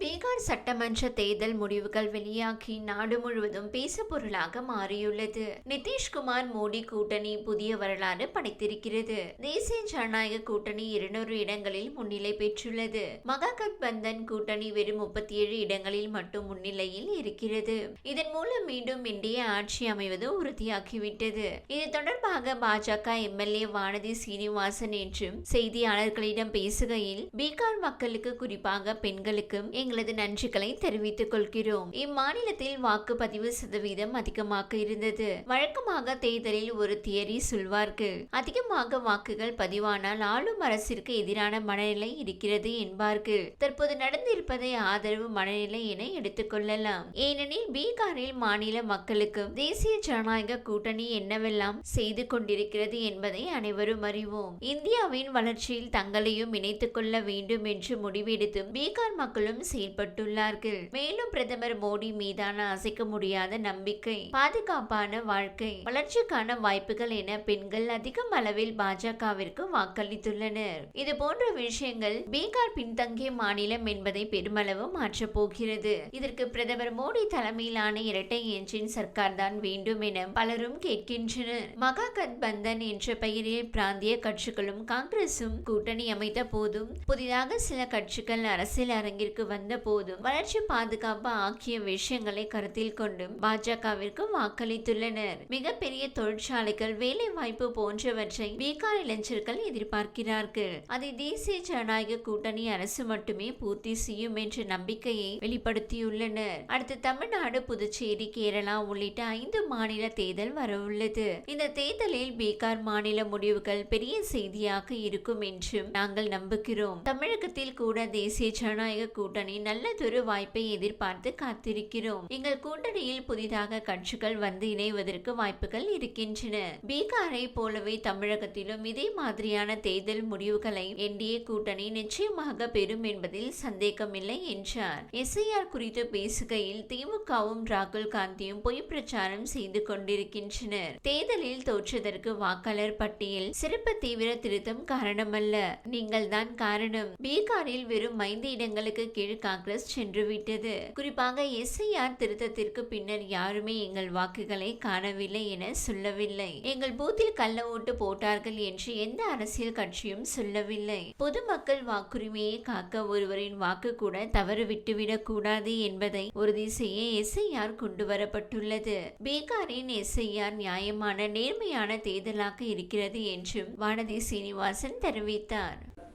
பீகார் சட்டமன்ற தேர்தல் முடிவுகள் வெளியாகி நாடு முழுவதும் பேசுபொருளாக மாறியுள்ளது. நிதிஷ்குமார் மோடி கூட்டணி புதிய வரலாறு படைத்திருக்கிறது. தேசிய ஜனநாயக கூட்டணி இருநூறு இடங்களில் முன்னிலை பெற்றுள்ளது. மகாகட்பந்தன் கூட்டணி வெறும் முப்பத்தி ஏழு இடங்களில் மட்டும் முன்னிலையில் இருக்கிறது. இதன் மூலம் மீண்டும் இந்திய ஆட்சி அமைவது உறுதியாகிவிட்டது. இது தொடர்பாக பாஜக எம்எல்ஏ வானதி சீனிவாசன் என்றும் செய்தியாளர்களிடம் பேசுகையில் பீகார் மக்களுக்கு குறிப்பாக பெண்களுக்கும் எங்களது நன்றிகளை தெரிவித்துக் கொள்கிறோம். இம்மாநிலத்தில் வாக்குப்பதிவு சதவீதம் அதிகமாக இருந்தது. வழக்கமாக தேர்தலில் ஒரு தியரி சொல்வார்கள். அதிகமாக வாக்குகள் பதிவானால் ஆளும் அரசிற்கு எதிரான மனநிலை இருக்கிறது என்பார்கள். தற்போது நடந்திருப்பதை ஆதரவு மனநிலை என எடுத்துக்கொள்ளலாம் ஏனெனில் பீகாரில் மாநில மக்களுக்கும் தேசிய ஜனநாயக கூட்டணி என்னவெல்லாம் செய்து கொண்டிருக்கிறது என்பதை அனைவரும் அறிவோம். இந்தியாவின் வளர்ச்சியில் தங்களையும் இணைத்துக் கொள்ள வேண்டும் என்று முடிவெடுத்தும் பீகார் மக்களும் செயல்பட்டுள்ளார்கள். மேலும் பிரதமர் மோடி மீதான அசைக்க முடியாத நம்பிக்கை பாதுகாப்பான வாழ்க்கை வளர்ச்சிக்கான வாய்ப்புகள் என பெண்கள் அதிகம் அளவில் பாஜகவிற்கு வாக்களித்துள்ளனர். இது போன்ற விஷயங்கள் பீகார் பின்தங்கிய மாநிலம் என்பதை பெருமளவு மாற்றப் போகிறது. இதற்கு பிரதமர் மோடி தலைமையிலான இரட்டை என்ஜின் சர்க்கார் தான் வேண்டும் என பலரும் கேட்கின்றனர். மகாகத் பந்தன் என்ற பெயரில் பிராந்திய கட்சிகளும் காங்கிரசும் கூட்டணி அமைத்த போதும் புதிதாக சில கட்சிகள் அரசியல் அரங்கிற்கு வந்த போதும் வளர்ச்சி பாதுகாப்பு ஆகிய விஷயங்களை கருத்தில் கொண்டும் பாஜகவிற்கு வாக்களித்துள்ளனர். மிகப்பெரிய தொழிற்சாலைகள் வேலை வாய்ப்பு போன்றவற்றை பீகார் இளைஞர்கள் எதிர்பார்க்கிறார்கள். அதை தேசிய ஜனநாயக கூட்டணி அரசு மட்டுமே பூர்த்தி செய்யும் என்ற நம்பிக்கையை வெளிப்படுத்தியுள்ளனர். அடுத்து தமிழ்நாடு புதுச்சேரி கேரளா உள்ளிட்ட ஐந்து மாநில தேர்தல் வரவுள்ளது. இந்த தேர்தலில் பீகார் மாநில முடிவுகள் பெரிய செய்தியாக இருக்கும் என்றும் நாங்கள் நம்புகிறோம். தமிழகத்தில் கூட தேசிய ஜனநாயக கூட்டணி கூட்டணி நல்லதொரு வாய்ப்பை எதிர்பார்த்து காத்திருக்கிறோம். எங்கள் கூட்டணியில் புதிதாக கட்சிகள் வந்து இணைவதற்கு வாய்ப்புகள் இருக்கின்றன. பீகாரை போலவே தமிழகத்திலும் இதே மாதிரியான தேர்தல் முடிவுகளை என்டிஏ கூட்டணி நிச்சயமாக பெறும் என்பதில் சந்தேகமில்லை என்றார். எஸ்ஐஆர் குறித்து பேசுகையில் திமுகவும் ராகுல் காந்தியும் பொய் பிரச்சாரம் செய்து கொண்டிருக்கின்றனர். தேர்தலில் தோற்றதற்கு வாக்காளர் பட்டியல் சிறப்பு தீவிர திருத்தம் காரணமல்ல. நீங்கள் தான் காரணம். பீகாரில் வெறும் ஐந்து இடங்களுக்கு கீழ் காங்கிரஸ் சென்று விட்டது குறிப்பாக எஸ்ஐஆர் திருத்தத்திற்கு பின்னர் யாருமே எங்கள் வாக்குகளை காணவில்லை என சொல்லவில்லை. எங்கள் பூத்தில் கள்ள ஓட்டு போட்டார்கள் என்று எந்த அரசியல் கட்சியும் சொல்லவில்லை. பொதுமக்கள் வாக்குரிமையை காக்க ஒருவரின் வாக்கு கூட தவறு விட்டுவிடக் கூடாது என்பதை உறுதி செய்ய எஸ்ஐஆர் கொண்டு வரப்பட்டுள்ளது. பீகாரின் எஸ்ஐஆர் நியாயமான நேர்மையான தேர்தலாக இருக்கிறது என்றும் வானதி சீனிவாசன் தெரிவித்தார்.